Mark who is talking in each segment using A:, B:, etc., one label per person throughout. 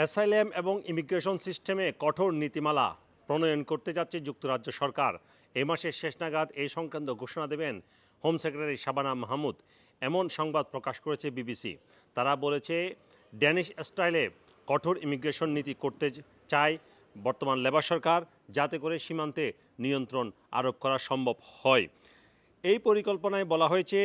A: Asylum এবং immigration সিস্টেমে কঠোর নীতিমালা প্রণয়ন করতে যাচ্ছে যুক্তরাজ্য সরকার। এ মাসের শেষ নাগাদ এই সংক্রান্ত ঘোষণা দেবেন হোম সেক্রেটারি শাবানা মাহমুদ। এমন সংবাদ প্রকাশ করেছে বিবিসি। তারা বলেছে, ড্যানিশ স্টাইলে কঠোর ইমিগ্রেশন নীতি করতে চায় বর্তমান লেবার সরকার, যাতে করে সীমান্তে নিয়ন্ত্রণ আরোপ করা সম্ভব হয়। এই পরিকল্পনায় বলা হয়েছে,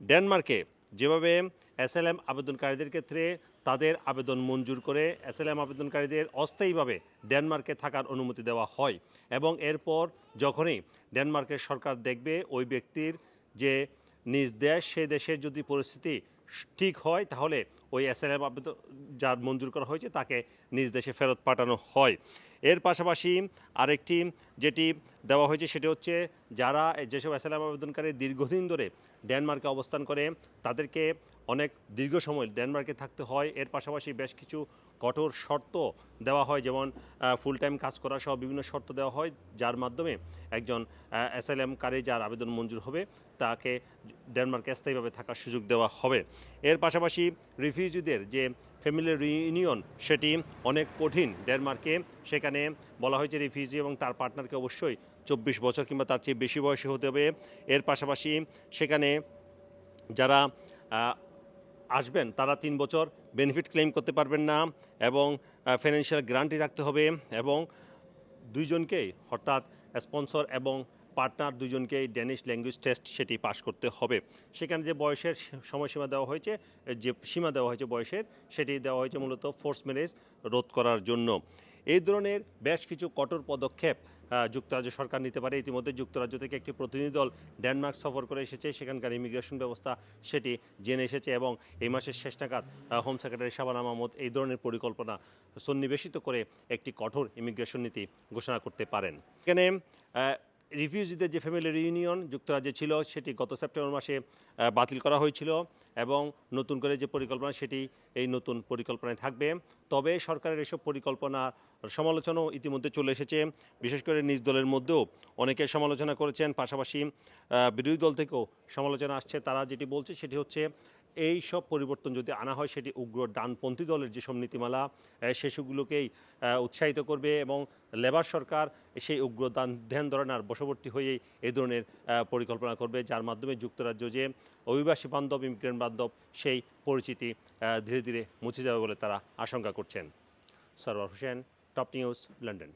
A: ডেনমার্কে যেভাবে এসএলএম আবেদনকারীদের ক্ষেত্রে তাদের আবেদন মঞ্জুর করে এসএলএম আবেদনকারীদের অস্থায়ীভাবে ডেনমার্কে থাকার অনুমতি দেওয়া হয় এবং এরপর যখনই ডেনমার্কের সরকার দেখবে ওই ব্যক্তির যে নিজ দেশ, সে দেশের যদি পরিস্থিতি ঠিক হয়, তাহলে ওই এসএলএম আবেদন যার মঞ্জুর করা হয়েছে, তাকে নিজ দেশে ফেরত পাঠানো হয়। এর পাশাপাশি আরেকটি যেটি দেওয়া হয়েছে, সেটি হচ্ছে যারা যেসব অ্যাসাইলাম আবেদনকারী দীর্ঘদিন ধরে ডেনমার্কে অবস্থান করে, তাদেরকে অনেক দীর্ঘ সময় ডেনমার্কে থাকতে হয়। এর পাশাপাশি বেশ কিছু কঠোর শর্ত দেওয়া হয়, যেমন ফুল টাইম কাজ করা সহ বিভিন্ন শর্ত দেওয়া হয়, যার মাধ্যমে একজন অ্যাসাইলামকারী যার আবেদন মঞ্জুর হবে, তাকে ডেনমার্কে স্থায়ীভাবে থাকার সুযোগ দেওয়া হবে। এর পাশাপাশি রিফিউজিদের যে ফ্যামিলি রিউনিয়ন সেটি অনেক কঠিন ডেনমার্কে। সেখানে বলা হয়েছে রিফিউজি এবং তার পার্টনারকে অবশ্যই চব্বিশ বছর কিংবা তার চেয়ে বেশি বয়সী হতে হবে। এর পাশাপাশি সেখানে যারা আসবেন, তারা তিন বছর বেনিফিট ক্লেম করতে পারবেন না এবং ফিনান্সিয়াল গ্রান্টি থাকতে হবে এবং দুইজনকেই অর্থাৎ স্পন্সর এবং পার্টনার দুজনকেই ড্যানিশ ল্যাঙ্গুয়েজ টেস্ট সেটি পাশ করতে হবে। সেখানে যে বয়সের সময়সীমা দেওয়া হয়েছে, যে সীমা দেওয়া হয়েছে বয়সের, সেটি দেওয়া হয়েছে মূলত ফোর্স ম্যারেজ রোধ করার জন্য। এই ধরনের বেশ কিছু কঠোর পদক্ষেপ যুক্তরাজ্য সরকার নিতে পারে। ইতিমধ্যে যুক্তরাজ্য থেকে একটি প্রতিনিধি দল ডেনমার্ক সফর করে এসেছে। সেখানকার ইমিগ্রেশন ব্যবস্থা সেটি জেনে এসেছে এবং এই মাসের শেষ নাগাদ হোম সেক্রেটারি শাবানা মাহমুদ এই ধরনের পরিকল্পনা সন্নিবেশিত করে একটি কঠোর ইমিগ্রেশন নীতি ঘোষণা করতে পারেন। এখানে রিফিউজিদের যে ফ্যামিলি রিউনিয়ন যুক্তরাজ্যে ছিল, সেটি গত সেপ্টেম্বর মাসে বাতিল করা হয়েছিল এবং নতুন করে যে পরিকল্পনা, সেটি এই নতুন পরিকল্পনায় থাকবে। তবে সরকারের এসব পরিকল্পনা সমালোচনাও ইতিমধ্যে চলে এসেছে। বিশেষ করে নিজ দলের মধ্যেও অনেকে সমালোচনা করেছেন। পাশাপাশি বিরোধী দল থেকেও সমালোচনা আসছে। তারা যেটি বলছে, সেটি হচ্ছে এই সব পরিবর্তন যদি আনা হয়, সেটি উগ্র ডানপন্থী দলের যেসব নীতিমালা সেসবগুলোকেই উৎসাহিত করবে এবং লেবার সরকার সেই উগ্র দান, ধ্যান ধরনার বশবর্তী হয়েই এই ধরনের পরিকল্পনা করবে, যার মাধ্যমে যুক্তরাজ্য যে অভিবাসী বান্ধব, ইমিগ্রেন্ট বান্ধব, সেই পরিচিতি ধীরে ধীরে মুছে যাবে বলে তারা আশঙ্কা করছেন। Sarwar Hossain, Top News, London.